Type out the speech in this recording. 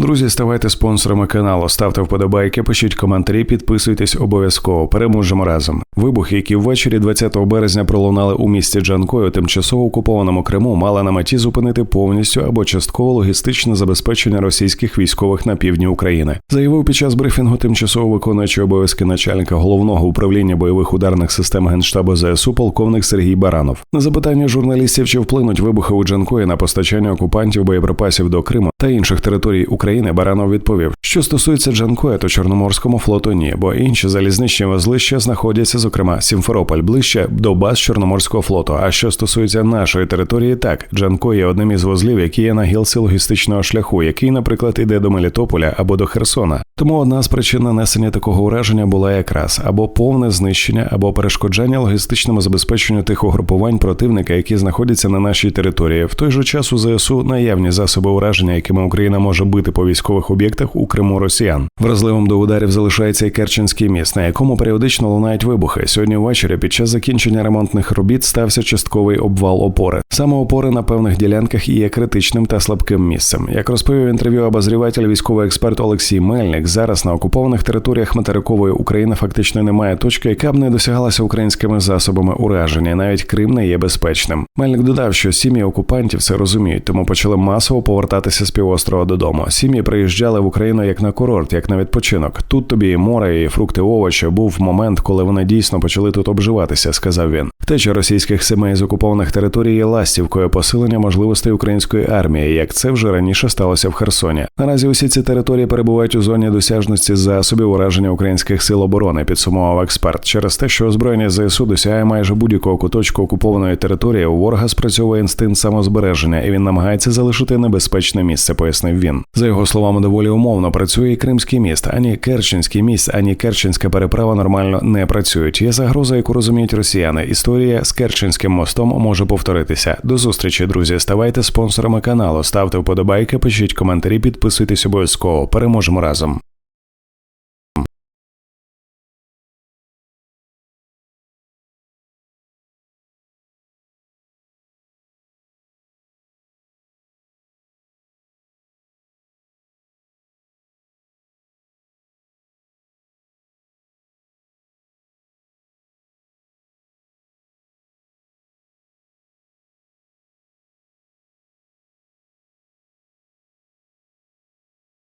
Друзі, ставайте спонсорами каналу, ставте вподобайки, пишіть коментарі, підписуйтесь обов'язково. Переможемо разом. Вибухи, які ввечері 20 березня пролунали у місті Джанкою, тимчасово окупованому Криму, мали на меті зупинити повністю або частково логістичне забезпечення російських військових на півдні України. Заявив під час брифінгу тимчасово виконуючий обов'язки начальника головного управління бойових ударних систем генштабу ЗСУ полковник Сергій Баранов. На запитання журналістів, чи вплинуть вибухи у Джанкої на постачання окупантів боєприпасів до Криму та інших територій України, Баранов відповів, що стосується Джанкоя, то Чорноморському флоту ні, бо інші залізничні вузли ще знаходяться, зокрема Сімферополь, ближче до баз Чорноморського флоту. А що стосується нашої території, так Джанко є одним із вузлів, які є на гілці логістичного шляху, який, наприклад, іде до Мелітополя або до Херсона. Тому одна з причин нанесення такого ураження була якраз або повне знищення, або перешкоджання логістичному забезпеченню тих угрупувань противника, які знаходяться на нашій території. В той же час у ЗСУ наявні засоби ураження, якими Україна може бити по військових об'єктах у Криму Росіян. Вразливим до ударів залишається і Керченський міст, на якому періодично лунають вибухи. Сьогодні ввечері під час закінчення ремонтних робіт стався частковий обвал опори. Саме опори на певних ділянках і є критичним та слабким місцем. Як розповів інтерв'ю обозріватель військовий експерт Олексій Мельник, зараз на окупованих територіях материкової України фактично немає точки, яка б не досягалася українськими засобами ураження. Навіть Крим не є безпечним. Мельник додав, що сім'ї окупантів це розуміють, тому почали масово повертатися з півострова додому. Сім'ї приїжджали в Україну як на курорт, як на відпочинок. Тут тобі і море, і фрукти, овочі. Був момент, коли вони дійсно почали тут обживатися, сказав він. Втеча російських сімей з окупованих територій є ластівкою посилення можливостей української армії, як це вже раніше сталося в Херсоні. Наразі усі ці території перебувають у зоні досяжності засобів ураження українських сил оборони, підсумував експерт. Через те, що озброєння ЗСУ досягає майже будь-якого куточку окупованої території, у ворога спрацьовує інстинкт самозбереження, і він намагається залишити небезпечне місце, пояснив він. За його словами, доволі умовно працює Кримський міст, ані Керченський міст, ані Керченська переправа нормально не працюють. Є загроза, яку розуміють росіяни. Історія з Керченським мостом може повторитися. До зустрічі, друзі. Ставайте спонсорами каналу, ставте вподобайки, пишіть коментарі, підписуйтесь обов'язково. Переможемо разом.